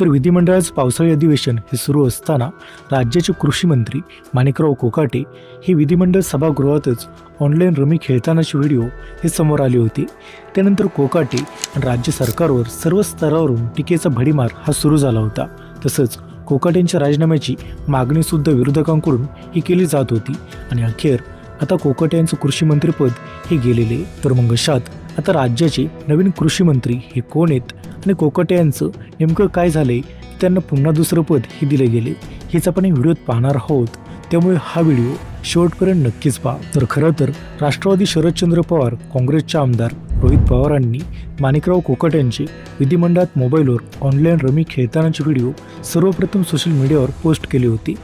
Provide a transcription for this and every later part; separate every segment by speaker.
Speaker 1: तर विधिमंडळाचं पावसाळी अधिवेशन हे सुरू असताना राज्याचे कृषी मंत्री माणिकराव कोकाटे हे विधिमंडळ सभागृहातच ऑनलाईन रमी खेळतानाचे व्हिडिओ हे समोर आले होते. त्यानंतर कोकाटे आणि राज्य सरकारवर सर्व स्तरावरून टीकेचा भडीमार हा सुरू झाला होता. तसंच कोकाटेंच्या राजीनाम्याची मागणीसुद्धा विरोधकांकडून ही केली जात होती. आणि अखेर आता कोकाटे यांचं कृषी मंत्रीपद हे गेलेले तर मग अशात आता राज्याचे नवीन कृषी मंत्री हे कोण आहेत आणि कोकटे यांचं नेमकं काय झालंय त्यांना पुन्हा दुसरं पद हे दिले गेले. हेच आपण व्हिडिओत पाहणार आहोत. त्यामुळे हा व्हिडिओ शेवटपर्यंत नक्कीच पहा. तर खरं तर राष्ट्रवादी शरदचंद्र पवार काँग्रेसचे आमदार रोहित पवारांनी माणिकराव कोकट यांचे विधिमंडळात मोबाईलवर ऑनलाईन रमी खेळतानाचे व्हिडिओ सर्वप्रथम सोशल मीडियावर पोस्ट केले होते.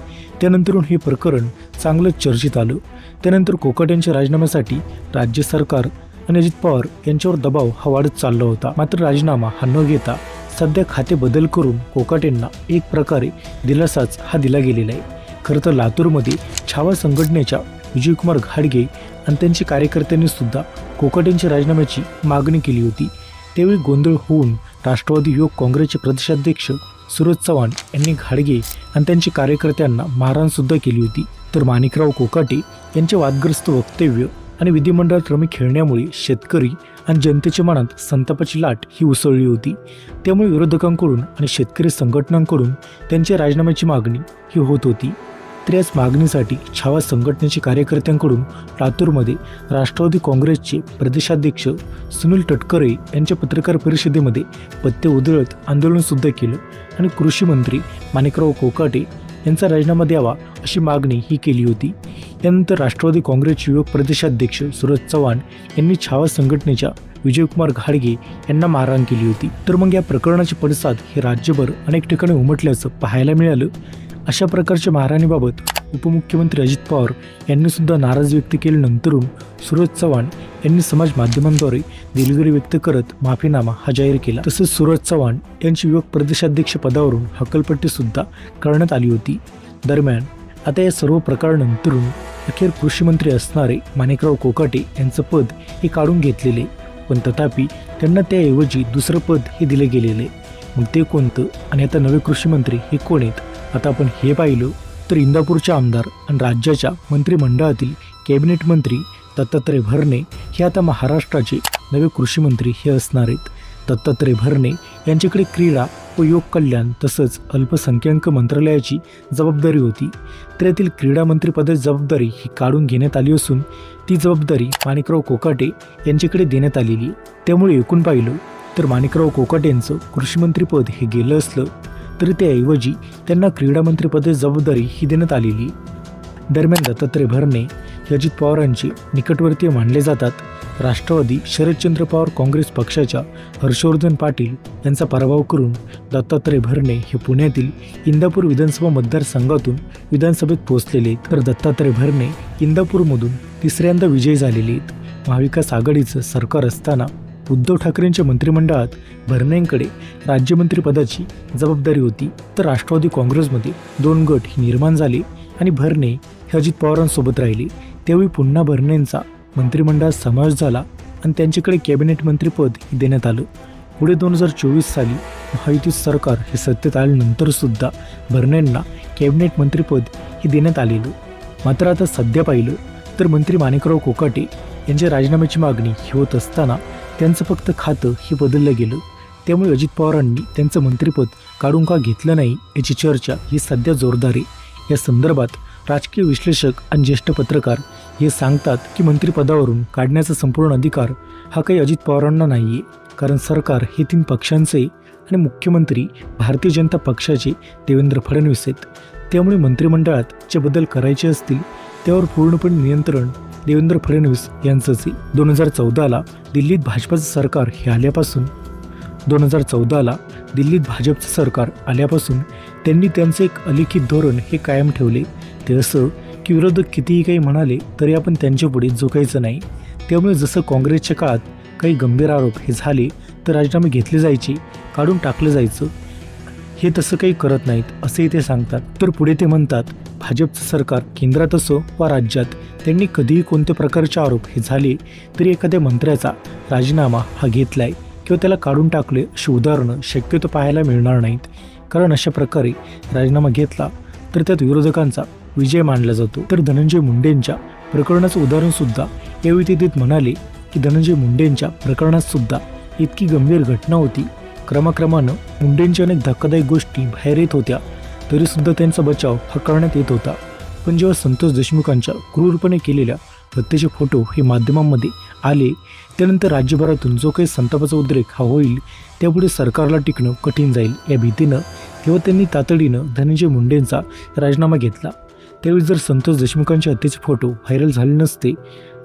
Speaker 1: त्यानंतरून हे प्रकरण चांगलंच चर्चेत आलं. त्यानंतर कोकाट्यांच्या राजीनाम्यासाठी राज्य सरकार आणि अजित पवार यांच्यावर दबाव हा वाढत चालला होता. मात्र राजीनामा हा न घेता सध्या खाते बदल करून कोकाटेंना एक प्रकारे दिलासाच हा दिला गेलेला आहे. खरं तर लातूरमध्ये छावा संघटनेच्या विजयकुमार घाडगे आणि त्यांच्या कार्यकर्त्यांनी सुद्धा कोकाटेंच्या राजीनाम्याची मागणी केली होती. त्यावेळी गोंधळ होऊन राष्ट्रवादी युवक काँग्रेसचे प्रदेशाध्यक्ष सुरज चव्हाण यांनी घाडगे आणि त्यांच्या कार्यकर्त्यांना मारहाणसुद्धा केली होती. तर माणिकराव कोकाटे यांचे वादग्रस्त वक्तव्य आणि विधिमंडळात रमी खेळण्यामुळे शेतकरी आणि जनतेच्या मनात संतापाची लाट ही उसळली होती. त्यामुळे विरोधकांकडून आणि शेतकरी संघटनांकडून त्यांच्या राजीनाम्याची मागणी ही होत होती. तर याच मागणीसाठी छावा संघटनेच्या कार्यकर्त्यांकडून लातूरमध्ये राष्ट्रवादी काँग्रेसचे प्रदेशाध्यक्ष सुनील तटकरे यांच्या पत्रकार परिषदेमध्ये पत्ते उधळत आंदोलनसुद्धा केलं आणि कृषी मंत्री माणिकराव कोकाटे यांचा राजीनामा द्यावा अशी मागणी ही केली होती. त्यानंतर राष्ट्रवादी काँग्रेसचे युवक प्रदेशाध्यक्ष सुरज चव्हाण यांनी छावा संघटनेच्या विजयकुमार घाडगे यांना मारहाण केली होती. तर मग या प्रकरणाचे पडसाद हे राज्यभर अनेक ठिकाणी उमटल्याचं पाहायला मिळालं. अशा प्रकारच्या मारहाणीबाबत उपमुख्यमंत्री अजित पवार यांनी सुद्धा नाराज व्यक्त केल्यानंतरून सुरज चव्हाण यांनी समाज माध्यमांद्वारे दिलगिरी व्यक्त करत माफीनामा हा जाहीर केला. तसेच सुरज चव्हाण यांची युवक प्रदेशाध्यक्ष पदावरून हकलपट्टी सुद्धा करण्यात आली होती. दरम्यान आता या सर्व प्रकारानंतरून अखेर कृषीमंत्री असणारे माणिकराव कोकाटे यांचं पद हे काढून घेतलेले. पण तथापि त्यांना त्याऐवजी दुसरं पद हे दिले गेलेले. मग ते कोणतं आणि आता नवे कृषीमंत्री हे कोण आहेत? आता आपण हे पाहिलं तर इंदापूरच्या आमदार आणि राज्याच्या मंत्रिमंडळातील कॅबिनेट मंत्री दत्तात्रय भरणे हे आता महाराष्ट्राचे नवे कृषीमंत्री हे असणार आहेत. दत्तात्रय भरणे यांच्याकडे क्रीडा व कल्याण तसंच अल्पसंख्याक मंत्रालयाची जबाबदारी होती. तर यातील क्रीडा जबाबदारी ही काढून घेण्यात आली असून ती जबाबदारी माणिकराव कोकाटे यांच्याकडे देण्यात आलेली त्यामुळे एकूण पाहिलं तर माणिकराव कोकाटे यांचं कृषीमंत्रीपद हे गेलं असलं तरी त्याऐवजी त्यांना क्रीडा जबाबदारी ही देण्यात आलेली दरम्यान दत्तात्रय भरणे हे अजित पवारांचे निकटवर्तीय मानले जातात. राष्ट्रवादी शरदचंद्र पवार काँग्रेस पक्षाच्या हर्षवर्धन पाटील यांचा पराभव करून दत्तात्रय भरणे हे पुण्यातील इंदापूर विधानसभा मतदारसंघातून विधानसभेत पोहोचलेले तर दत्तात्रय भरणे इंदापूरमधून तिसऱ्यांदा विजयी झालेले आहेत. महाविकास आघाडीचं सरकार असताना उद्धव ठाकरेंच्या मंत्रिमंडळात भरणेंकडे राज्यमंत्रीपदाची जबाबदारी होती. तर राष्ट्रवादी काँग्रेसमध्ये दोन गट हे निर्माण झाले आणि भरणे हे अजित पवारांसोबत राहिले. त्यावेळी पुन्हा भरणेंचा मंत्रिमंडळात समावेश झाला आणि त्यांच्याकडे कॅबिनेट मंत्रीपद देण्यात आलं. पुढे दोन हजार चोवीस साली महायुती सरकार हे सत्तेत आल्यानंतर सुद्धा भरणेंना कॅबिनेट मंत्रीपद हे देण्यात आलेलं. मात्र आता सध्या पाहिलं तर मंत्री माणिकराव कोकाटे यांच्या राजीनाम्याची मागणी ही होत असताना त्यांचं फक्त खातं हे बदललं गेलं. त्यामुळे अजित पवारांनी त्यांचं मंत्रिपद काढून का घेतलं नाही याची चर्चा ही सध्या जोरदार आहे. या संदर्भात राजकीय विश्लेषक आणि ज्येष्ठ पत्रकार हे सांगतात की मंत्रिपदावरून काढण्याचा संपूर्ण अधिकार हा काही अजित पवारांना नाही आहे कारण सरकार हे तीन पक्षांचे आणि मुख्यमंत्री भारतीय जनता पक्षाचे देवेंद्र फडणवीस आहेत. त्यामुळे मंत्रिमंडळात जे बदल करायचे असतील त्यावर पूर्णपणे नियंत्रण देवेंद्र फडणवीस यांचंच आहे. दोन हजार चौदाला दिल्लीत भाजपाचं सरकार हे आल्यापासून दोन हजार चौदाला दिल्लीत भाजपचं सरकार आल्यापासून त्यांनी त्यांचं एक अलिखित धोरण हे कायम ठेवले. ते असं की विरोधक कितीही काही म्हणाले तरी आपण त्यांच्यापुढे झुकायचं नाही. त्यामुळे जसं काँग्रेसच्या काळात काही गंभीर आरोप हे झाले तर राजीनामे घेतले जायचे काढून टाकलं जायचं. हे तसं काही करत नाहीत असेही ते सांगतात. तर पुढे ते म्हणतात भाजपचं सरकार केंद्रात असो वा राज्यात त्यांनी कधीही कोणत्या प्रकारचे आरोप हे झाले तरी एखाद्या मंत्र्याचा राजीनामा हा घेतलाय किंवा त्याला काढून टाकले अशी उदाहरणं शक्यतो पाहायला मिळणार नाहीत. कारण अशा प्रकारे राजीनामा घेतला तर त्यात विरोधकांचा विजय मानला जातो. तर धनंजय मुंडेंच्या प्रकरणाचं उदाहरण सुद्धा यावेळी ते देत म्हणाले की धनंजय मुंडेंच्या प्रकरणात सुद्धा इतकी गंभीर घटना होती. क्रमाक्रमानं मुंडेंच्या अनेक धक्कादायक गोष्टी बाहेर येत होत्या. तरीसुद्धा त्यांचा बचाव हा करण्यात येत होता. पण जेव्हा संतोष देशमुखांच्या क्रूरपणे केलेल्या हत्येचे फोटो हे माध्यमांमध्ये आले त्यानंतर राज्यभरातून जो काही संतापाचा उद्रेक हा होईल त्यापुढे सरकारला टिकणं कठीण जाईल या भीतीनं तेव्हा त्यांनी तातडीनं धनंजय मुंडेंचा राजीनामा घेतला. त्यावेळी जर संतोष देशमुखांच्या हत्येचे फोटो व्हायरल झाले नसते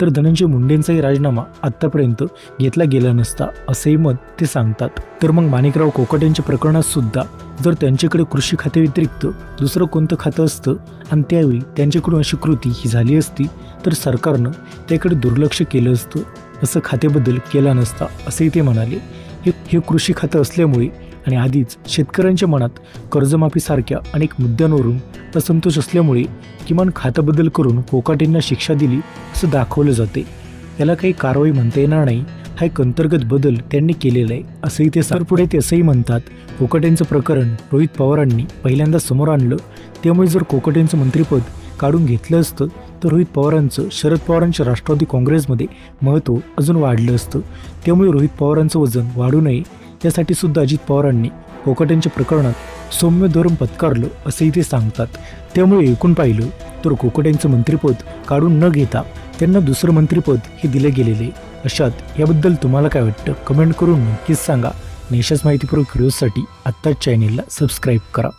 Speaker 1: तर धनंजय मुंडेंचाही राजीनामा आत्तापर्यंत घेतला गेला नसता असंही मत ते सांगतात. तर मग माणिकराव कोकट यांच्या प्रकरणात सुद्धा जर त्यांच्याकडे कृषी खाते व्यतिरिक्त दुसरं कोणतं खातं असतं आणि त्यावेळी त्यांच्याकडून अशी कृती ही झाली असती तर सरकारनं त्याकडे दुर्लक्ष केलं असतं असं खातेबद्दल केला नसता असंही ते म्हणाले. हे हे कृषी खातं असल्यामुळे आणि आधीच शेतकऱ्यांच्या मनात कर्जमाफीसारख्या अनेक मुद्द्यांवरून असंतोष असल्यामुळे किमान खातबदल करून कोकाटेंना शिक्षा दिली असं दाखवलं जाते. याला काही कारवाई म्हणता येणार नाही. हा एक अंतर्गत बदल त्यांनी केलेला आहे असंही ते सर पुढे ते असंही म्हणतात. कोकाटेंचं प्रकरण रोहित पवारांनी पहिल्यांदा समोर आणलं. त्यामुळे जर कोकटेंचं मंत्रिपद काढून घेतलं असतं तर रोहित पवारांचं शरद पवारांच्या राष्ट्रवादी काँग्रेसमध्ये महत्त्व अजून वाढलं असतं. त्यामुळे रोहित पवारांचं वजन वाढू नये त्यासाठी सुद्धा अजित पवारांनी कोकाट्यांच्या प्रकरणात सौम्य धोरण पत्कारलं असंही ते सांगतात. त्यामुळे एकूण पाहिलं तर कोकाट्यांचं मंत्रिपद काढून न घेता त्यांना दुसरं मंत्रिपद हे दिले गेलेले. अशात याबद्दल तुम्हाला काय वाटतं? कमेंट करून नक्कीच सांगा. आणि अशाच माहितीपूर्वक व्हिडिओसाठी आत्ताच चॅनेलला सबस्क्राईब करा.